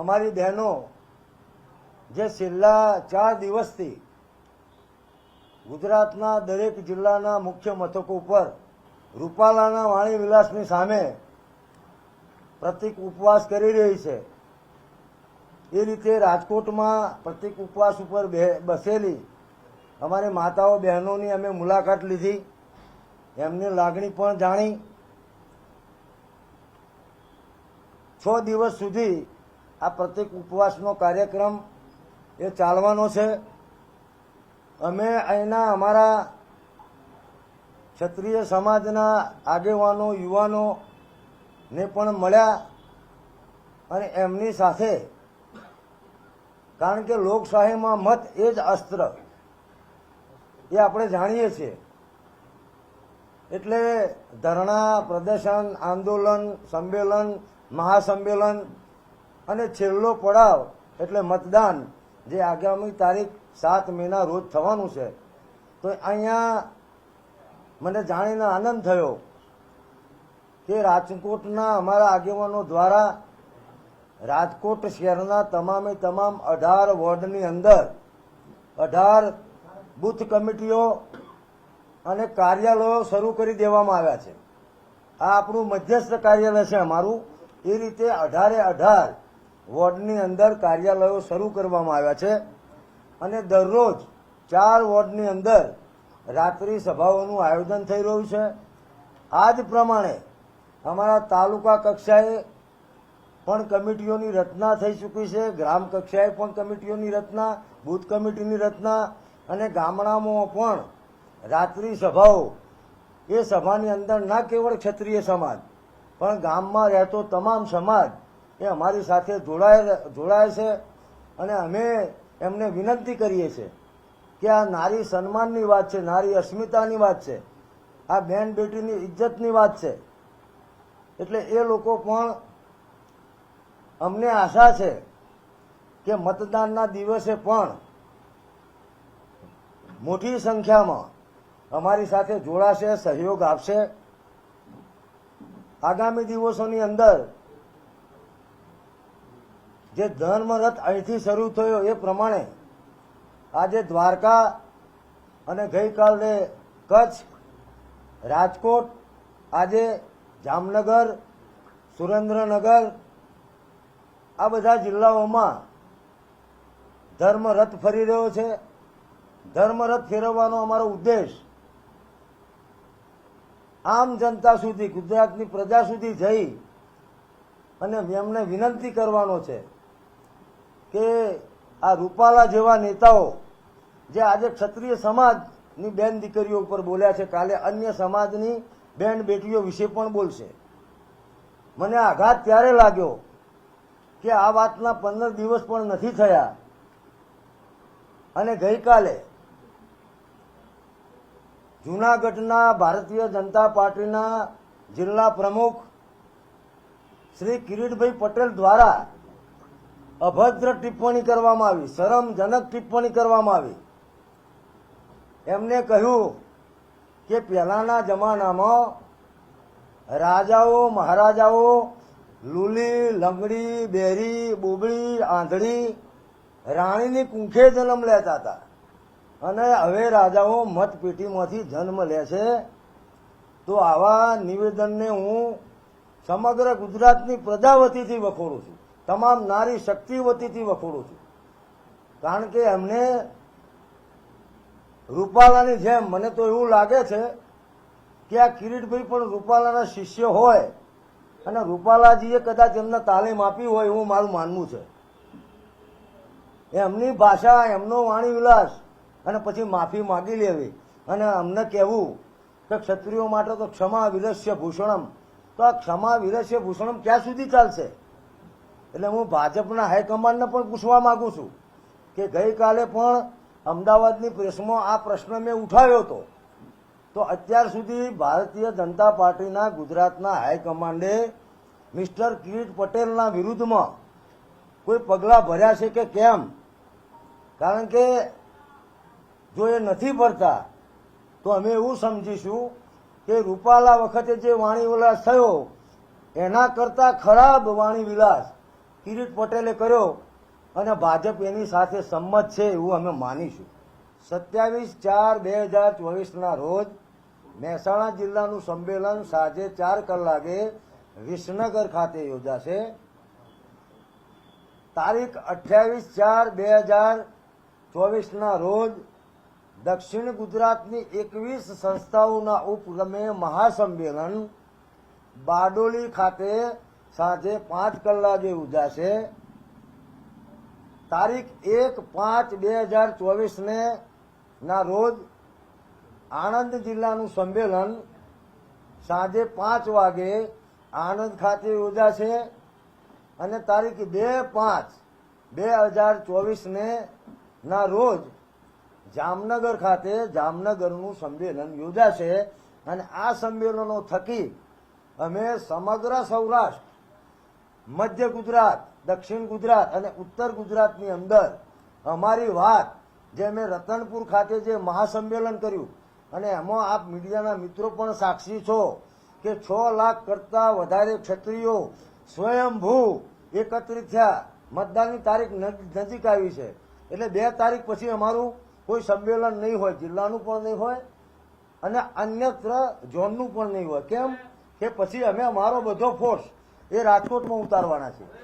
અમારી બહેનો જે છેલ્લા ચાર દિવસથી ગુજરાતના દરેક જિલ્લાના મુખ્ય મથકો ઉપર રૂપાલાના વાણી વિલાસની સામે પ્રતિક ઉપવાસ કરી રહી છે, એ રીતે રાજકોટમાં પ્રતિક ઉપવાસ ઉપર બસેલી અમારી માતાઓ બહેનોની અમે મુલાકાત લીધી, એમની લાગણી પણ જાણી. છ દિવસ સુધી આ પ્રતિક ઉપવાસનો કાર્યક્રમ એ ચાલવાનો છે. અમે અહીંના અમારા ક્ષત્રિય સમાજના આગેવાનો યુવાનો ને પણ મળ્યા અને એમની સાથે, કારણ કે લોકશાહીમાં મત એ જ અસ્ત્ર એ આપણે જાણીએ છીએ. એટલે ધરણા, પ્રદર્શન, આંદોલન, સંમેલન, મહાસંમેલન અને છેલ્લો પડાવ, એટલે મતદાન, જે આગામી તારીખ સાત મેના રોજ થવાનું છે. તો અહીંયા મને જાણીને આનંદ થયો કે રાજકોટના અમારા આગેવાનો દ્વારા રાજકોટ શહેરના તમામે તમામ અઢાર વોર્ડની અંદર અઢાર બુથ કમિટીઓ અને કાર્યાલયો શરૂ કરી દેવામાં આવ્યા છે. આ આપણું મધ્યસ્થ કાર્યાલય છે અમારું. એ રીતે અઢારે અઢાર વોર્ડની અંદર કાર્યાલયો શરૂ કરવામાં આવ્યા છે અને દરરોજ ચાર વોર્ડની અંદર રાત્રિ સભાઓનું આયોજન થઈ રહ્યું છે. આ જ પ્રમાણે અમારા તાલુકા કક્ષાએ પણ કમિટીઓની રચના થઈ ચૂકી છે. ગ્રામ કક્ષાએ પણ કમિટીઓની રચના, બૂથ કમિટીની રચના અને ગામડામાં પણ રાત્રિ સભાઓ એ સભાની અંદર ના કેવળ ક્ષત્રિય સમાજ પણ ગામમાં રહેતો તમામ સમાજ એ અમારી સાથે જોડાય જોડાય છે અને અમે એમને વિનંતી કરીએ છીએ કે આ નારી સન્માનની વાત છે, નારી અસ્મિતાની વાત છે, આ બેન બેટીની ઇજ્જતની વાત છે. એટલે એ લોકો પણ અમને આશા છે કે મતદાનના દિવસે પણ મોટી સંખ્યામાં અમારી સાથે જોડાશે, સહયોગ આપશે. આગામી દિવસોની અંદર જે ધર્મરથ અહીંથી શરૂ થયો એ પ્રમાણે આજે દ્વારકા અને ગઈકાલે કચ્છ, રાજકોટ, આજે જામનગર, સુરેન્દ્રનગર, આ બધા જિલ્લાઓમાં ધર્મરથ ફરી રહ્યો છે. ધર્મરથ ફેરવવાનો અમારો ઉદ્દેશ આમ જનતા સુધી, ગુજરાતની પ્રજા સુધી જઈ અને એમને વિનંતી કરવાનો છે. કે આ રૂપાલા જેવા નેતાઓ જે આજે ક્ષત્રિય સમાજની બેન દીકરીઓ ઉપર બોલ્યા છે, કાલે અન્ય સમાજની બેન બેટીઓ વિશે પણ બોલશે. મને આઘાત ત્યારે લાગ્યો કે આ વાતના પંદર દિવસ પણ નથી થયા. અને ગઈકાલે જૂનાગઢના ભારતીય જનતા પાર્ટીના જિલ્લા પ્રમુખ શ્રી કિરીટભાઈ પટેલ દ્વારા અભદ્ર ટિપ્પણી કરવામાં આવી, શરમજનક ટિપ્પણી કરવામાં આવી. એમને કહ્યું કે પહેલાના જમાનામાં રાજાઓ, મહારાજાઓ, લુલી, લંગડી, બેરી બોબડી આંધળી, રાણીની કુંખે જન્મ લેતા હતા. અને હવે રાજાઓ મતપેટીમાંથી જન્મ લે છે. તો આવા નિવેદનને હું સમગ્ર ગુજરાતની પ્રજા વતીથી વખોડું છું. તમામ નારી શક્તિ વતીથી વખોડું છું. કારણ કે એમને રૂપાલાની જેમ, મને તો એવું લાગે છે કે આ કિરીટભાઈ પણ રૂપાલાના શિષ્ય હોય અને રૂપાલાજીએ કદાચ એમને તાલીમ આપી હોય એવું મારું માનવું છે. એમની ભાષા, એમનો વાણી વિલાસ અને પછી માફી માગી લેવી અને અમને કહેવું કે ક્ષત્રિયો માટે તો ક્ષમા વિરસ્ય ભૂષણમ. તો આ ક્ષમા વિરસ્ય ભૂષણમ ક્યાં સુધી ચાલશે? એટલે હું ભાજપના હાઈકમાન્ડને પણ પૂછવા માંગુ છું કે ગઈકાલે પણ અમદાવાદની પ્રેસમાં આ પ્રશ્ન મેં ઉઠાવ્યો હતો. તો અત્યાર સુધી ભારતીય જનતા પાર્ટીના ગુજરાતના હાઈકમાન્ડે મિસ્ટર કિરીટ પટેલના વિરુદ્ધમાં કોઈ પગલાં ભર્યા છે કે કેમ? કારણ કે જો એ નથી ભરતા, તો અમે એવું સમજીશું કે રૂપાલા વખતે જે વાણી વિલાસ થયો, એના કરતા ખરાબ વાણી વિલાસ કિરીટ પટેલે કર્યો અને ભાજપ એની સાથે સંમત છે એવું અમે માનીશું. સત્યાવીસ ચાર બે હજાર ચોવીસના રોજ મહેસાણા જિલ્લાનું સંમેલન સાંજે ચાર કલાકે વિસનગર ખાતે યોજાશે. તારીખ અઠ્યાવીસ ચાર બે હજાર ચોવીસના રોજ દક્ષિણ ગુજરાતની એકવીસ સંસ્થાઓના ઉપક્રમે મહાસંમેલન બારડોલી ખાતે સાંજે પાંચ કલાકે યોજાશે તારીખ એક પાંચ બે હજાર ચોવીસને ના રોજ આણંદ જિલ્લાનું સંમેલન સાંજે પાંચ વાગે આણંદ ખાતે યોજાશે અને તારીખ બે પાંચ બે હજાર ચોવીસને ના રોજ જામનગર ખાતે જામનગરનું સંમેલન યોજાશે. અને આ સંમેલનો થકી અમે સમગ્ર સૌરાષ્ટ્ર મધ્ય ગુજરાત, દક્ષિણ ગુજરાત અને ઉત્તર ગુજરાતની અંદર અમારી વાત જે મેં રતનપુર ખાતે જે મહાસંમેલન કર્યું, અને એમાં આપ મીડિયાના મિત્રો પણ સાક્ષી છો કે છ લાખ કરતા વધારે ક્ષત્રિયો સ્વયંભૂ એકત્રિત થયા. મતદાનની તારીખ નજ- નજીક આવી છે. એટલે બે તારીખ પછી અમારું કોઈ સંમેલન નહીં હોય, જિલ્લાનું પણ નહીં હોય અને અન્યત્ર ઝોનનું પણ નહીં હોય. કેમ? કે પછી અમે, અમારો બધો ફોર્સ એ રાજકોટમાં ઉતારવાના છે.